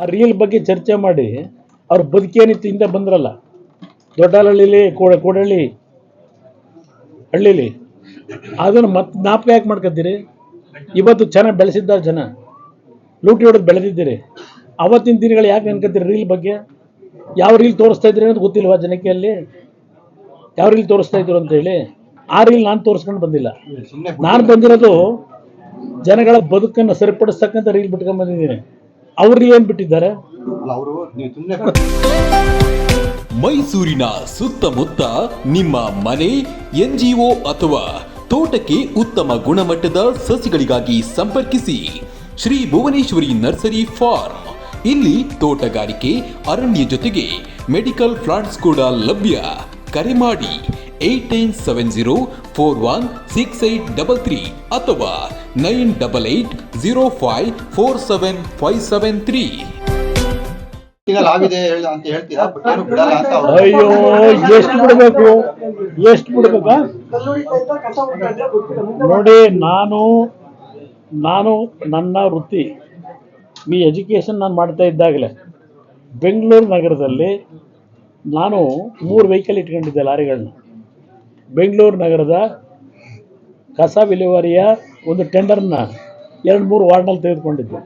ಆ ರೀಲ್ ಬಗ್ಗೆ ಚರ್ಚೆ ಮಾಡಿ ಅವ್ರ ಬದುಕೇನಿತ್ತು ಹಿಂದೆ ಬಂದ್ರಲ್ಲ? ದೊಡ್ಡಹಳ್ಳಿಲಿ ಕೋಡ ಕೋಡಹಳ್ಳಿ ಹಳ್ಳಿಲಿ. ಅದನ್ನು ಮತ್ತೆ ನಾಪಕ ಯಾಕೆ ಮಾಡ್ಕೊತೀರಿ ಇವತ್ತು ಚೆನ್ನಾಗಿ ಬೆಳೆಸಿದ್ದಾರೆ ಜನ. ಲೂಟಿ ಹೊಡೆದು ಬೆಳೆದಿದ್ದೀರಿ. ಅವತ್ತಿನ ದಿನಗಳು ಯಾಕೆ ನೆನ್ಕೊತೀರಿ ರೀಲ್ ಬಗ್ಗೆ? ಯಾವ ರೀಲ್ ತೋರಿಸ್ತಾ ಇದ್ರಿ ಅನ್ನೋದು ಗೊತ್ತಿಲ್ವಾ ಜನಕ್ಕೆ ಅಲ್ಲಿ? ಯಾವ ರೀಲ್ ತೋರಿಸ್ತಾ ಇದ್ರು ಅಂತ ಹೇಳಿ? ಆ ರೀಲ್ ನಾನು ತೋರಿಸ್ಕೊಂಡು ಬಂದಿಲ್ಲ. ನಾನು ಬಂದಿರೋದು ಜನಗಳ ಬದುಕನ್ನು ಸರಿಪಡಿಸ್ತಕ್ಕಂಥ ರೀಲ್ ಬಿಟ್ಕೊಂಡ್ ಬಂದಿದ್ದೀನಿ. ಅವ್ರು ಏನ್ ಬಿಟ್ಟಿದ್ದಾರೆ? ಅವರು ನೀವು ಸುಮ್ಮನೆ ಮೈಸೂರಿನ ಸುತ್ತಮುತ್ತ ನಿಮ್ಮ ಮನೆ ಎನ್ಜಿಒ ಅಥವಾ ತೋಟಕ್ಕೆ ಉತ್ತಮ ಗುಣಮಟ್ಟದ ಸಸಿಗಳಿಗಾಗಿ ಸಂಪರ್ಕಿಸಿ. Shri Bhuvaneshwari nursery farm. ಇಲ್ಲಿ ತೋಟಗಾರಿಕೆ ಅರಣ್ಯ ಜೊತೆಗೆ ಮೆಡಿಕಲ್ ಪ್ಲಾಂಟ್ಸ್ ಕೂಡ ಲಭ್ಯ. ಕರೆ ಮಾಡಿ. Eight nine seven zero four one six eight double three ಅಥವಾ nine double eight zero five four seven five seven three ಆಗಿದೆ ಹೇಳ್- ಅಂತ ಹೇಳ್ತೀರಾ? ಬಟ್ ಏನು ಬಿಡಲ್ಲ ಅಂತ ಅವ್ರು ಅಯ್ಯೋ ಎಷ್ಟು ಬಿಡಬೇಕು? ಎಷ್ಟು ಬಿಡ್ಬೇಕಾ? ನೋಡಿ ನಾನು ನಾನು ನನ್ನ ವೃತ್ತಿ ಈ ಎಜುಕೇಷನ್ ನಾನು ಮಾಡ್ತಾ ಇದ್ದಾಗಲೇ ಬೆಂಗಳೂರು ನಗರದಲ್ಲಿ ನಾನು ಮೂರು ವೆಹಿಕಲ್ ಇಟ್ಕೊಂಡಿದ್ದೆ ಲಾರಿಗಳನ್ನ. ಬೆಂಗಳೂರು ನಗರದ ಕಸ ವಿಲೇವಾರಿಯ ಒಂದು ಟೆಂಡರ್ನ ಎರಡು ಮೂರು ವಾರ್ಡ್ನಲ್ಲಿ ತೆಗೆದುಕೊಂಡಿದ್ದೆ.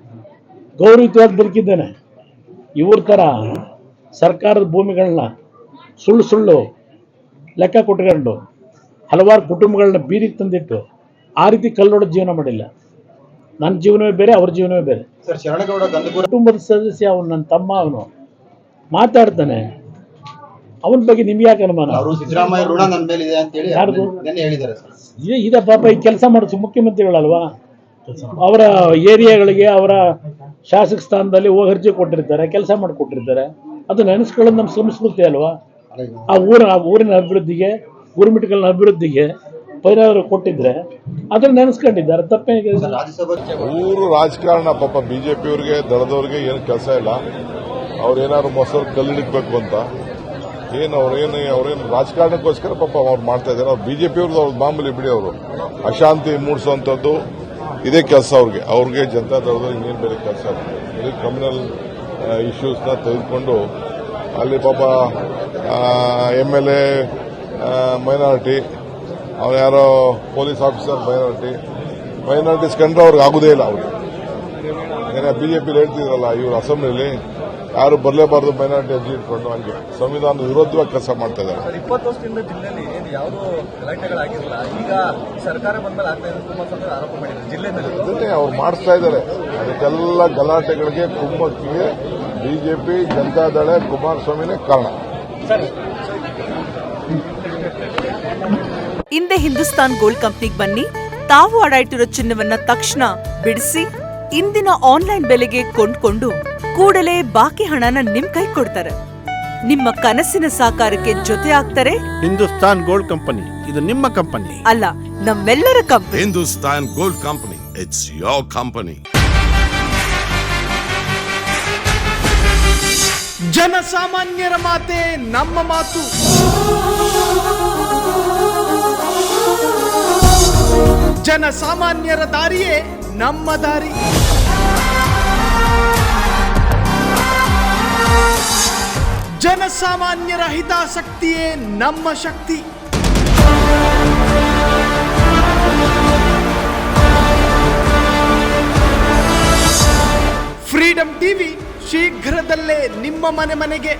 ಗೌರವಯುತವಾಗಿ ಬದುಕಿದ್ದೇನೆ. ಇವ್ರ ಥರ ಸರ್ಕಾರದ ಭೂಮಿಗಳನ್ನ ಸುಳ್ಳು ಸುಳ್ಳು ಲೆಕ್ಕ ಕೊಟ್ಕೊಂಡು ಹಲವಾರು ಕುಟುಂಬಗಳನ್ನ ಬೀದಿಗೆ ತಂದಿಟ್ಟು ಆ ರೀತಿ ಕಲ್ಲೊಡೆದು ಜೀವನ ಮಾಡಿಲ್ಲ. ನನ್ನ ಜೀವನವೇ ಬೇರೆ ಅವ್ರ ಜೀವನವೇ ಬೇರೆ. ಕುಟುಂಬದ ಸದಸ್ಯ ಅವನು ನನ್ನ ತಮ್ಮ ಅವನು ಮಾತಾಡ್ತಾನೆ. ಅವನ ಬಗ್ಗೆ ನಿಮ್ಗೆ ಯಾಕೆ ಅನುಮಾನ? ಅವರು ಸಿದ್ದರಾಮಯ್ಯ ಋಣ ನನ್ನ ಮೇಲೆ ಇದೆ ಅಂತ ಹೇಳಿ ಯಾರ್ದು? ನೆನ್ನೆ ಹೇಳಿದ್ದಾರೆ ಸರ್. ಇದೆ ಇದೆ ಪಾಪ ಈ ಕೆಲಸ ಮಾಡಿಸು ಮುಖ್ಯಮಂತ್ರಿಗಳಲ್ವಾ? ಅವರ ಏರಿಯಾಗಳಿಗೆ ಅವರ ಶಾಸಕ ಸ್ಥಾನದಲ್ಲಿ ಹೋಗಿ ಅರ್ಜಿ ಕೊಟ್ಟಿರ್ತಾರೆ ಕೆಲಸ ಮಾಡಿಕೊಟ್ಟಿರ್ತಾರೆ. ಅದು ನೆನೆಸ್ಕೊಳ್ಳೋದು ನಮ್ಮ ಸಂಸ್ಕೃತಿ ಅಲ್ವಾ? ಆ ಊರ ಆ ಊರಿನ ಅಭಿವೃದ್ಧಿಗೆ ಗುರುಮಿಟ್ಗಳ ಅಭಿವೃದ್ಧಿಗೆ ಪರಿಹಾರ ಕೊಟ್ಟಿದ್ರೆ ಅದನ್ನ ನೆನೆಸ್ಕೊಂಡಿದ್ದಾರೆ ತಪ್ಪೇ ಸರ್ ರಾಜ್ಯಸಭಾ ಊರು ರಾಜಕಾರಣ ಪಾಪ ಬಿಜೆಪಿಯವ್ರಿಗೆ ದಳದವ್ರಿಗೆ ಏನು ಕೆಲಸ ಇಲ್ಲ. ಅವ್ರೇನಾದ್ರು ಮೊಸರು ಕಲ್ಲಿಡಬೇಕು ಅಂತ. ಏನು ಅವ್ರೇನು ಅವ್ರೇನು ರಾಜಕಾರಣಕ್ಕೋಸ್ಕರ ಪಾಪ ಅವ್ರು ಮಾಡ್ತಾ ಇದ್ದಾರೆ. ಅವ್ರು ಬಿಜೆಪಿಯವ್ರದ್ದು ಅವ್ರದ್ದು ಮಾಮೂಲಿ ಬಿಡಿ ಅವರು. ಅಶಾಂತಿ ಮೂಡಿಸುವಂಥದ್ದು ಇದೇ ಕೆಲಸ ಅವ್ರಿಗೆ. ಅವ್ರಿಗೆ ಜನತಾ ದಳದವ್ರಿಗೆ ಇನ್ನೇನು ಬೇರೆ ಕೆಲಸ ಇದು ಕಮ್ಯುನಲ್ ಇಶ್ಯೂಸ್ನ ತೆಗೆದುಕೊಂಡು ಅಲ್ಲಿ ಪಾಪ ಎಂ ಎಲ್ ಎ ಮೈನಾರಿಟಿ ಅವ್ರು ಯಾರೋ ಪೊಲೀಸ್ ಆಫೀಸರ್ ಮೈನಾರಿಟಿ ಮೈನಾರಿಟೀಸ್ ಕಂಡ್ರೆ ಅವ್ರಿಗೆ ಆಗೋದೇ ಇಲ್ಲ ಅವ್ರಿಗೆ. ಏನೇ ಬಿಜೆಪಿ ಹೇಳ್ತಿದ್ರಲ್ಲ, ಇವರು ಅಸೆಂಬ್ಲಿಲಿ ಯಾರು ಬರಲೇಬಾರದು ಮೈನಾರಿಟಿ ಅರ್ಜಿ ಇಟ್ಕೊಂಡು ಹಂಗೆ ಸಂವಿಧಾನ ವಿರೋಧವಾಗಿ ಕೆಲಸ ಮಾಡ್ತಾ ಇದ್ದಾರೆ. ಇಪ್ಪತ್ತು ವರ್ಷದಿಂದ ಜಿಲ್ಲೆಯಲ್ಲಿ ಏನು ಯಾವುದೋ ಗಲಾಟೆಗಳಾಗಿರಲಿಲ್ಲ ಈಗ ಸರ್ಕಾರ ಬಂದ್ಮೇಲೆ ಆಗ್ತಾ ಇದೆ ಕುಮಾರಸ್ವಾಮಿ ಆರೋಪ ಮಾಡಿದ್ದಾರೆ. ಜಿಲ್ಲೆ ಮೇಲೆ ಅದನ್ನೇ ಅವ್ರು ಮಾಡಿಸ್ತಾ ಇದ್ದಾರೆ. ಅದಕ್ಕೆಲ್ಲ ಗಲಾಟೆಗಳಿಗೆ ಕುಮ್ಮಕ್ಕಿಗೆ ಬಿಜೆಪಿ ಜನತಾದಳ ಕುಮಾರಸ್ವಾಮಿನೇ ಕಾರಣ. ಹಿಂದೆ ಹಿಂದೂಸ್ತಾನ್ ಗೋಲ್ಡ್ ಕಂಪ್ನಿಗೆ ಬನ್ನಿ. ತಾವು ಅಡ ಇಟ್ಟಿರೋ ಚಿನ್ನವನ್ನ ತಕ್ಷಣ ಬಿಡಿಸಿ ಇಂದಿನ ಆನ್ಲೈನ್ ಬೆಲೆಗೆ ಕೊಂಡ್ಕೊಂಡು ಕೂಡಲೇ ಬಾಕಿ ಹಣನ ನಿಮ್ ಕೈ ಕೊಡ್ತಾರೆ. ನಿಮ್ಮ ಕನಸಿನ ಸಾಕಾರಕ್ಕೆ ಜೊತೆ ಆಗ್ತಾರೆ. ಹಿಂದೂಸ್ತಾನ್ ಗೋಲ್ಡ್ ಕಂಪನಿ ಇದು ನಿಮ್ಮ ಕಂಪನಿ. ಅಲ್ಲ ನಮ್ಮೆಲ್ಲರ company. Hindustan gold company it's your company ಜನಸಾಮಾನ್ಯರ ಮಾತೆ ನಮ್ಮ ಮಾತು. ಜನಸಾಮಾನ್ಯರ ದಾರಿಯೇ ನಮ್ಮ ದಾರಿ. ಜನಸಾಮಾನ್ಯರ ಹಿತಾಸಕ್ತಿಯೇ ನಮ್ಮ ಶಕ್ತಿ. ಫ್ರೀಡಂ ಟಿವಿ ಶೀಘ್ರದಲ್ಲೇ ನಿಮ್ಮ ಮನೆ ಮನೆಗೆ.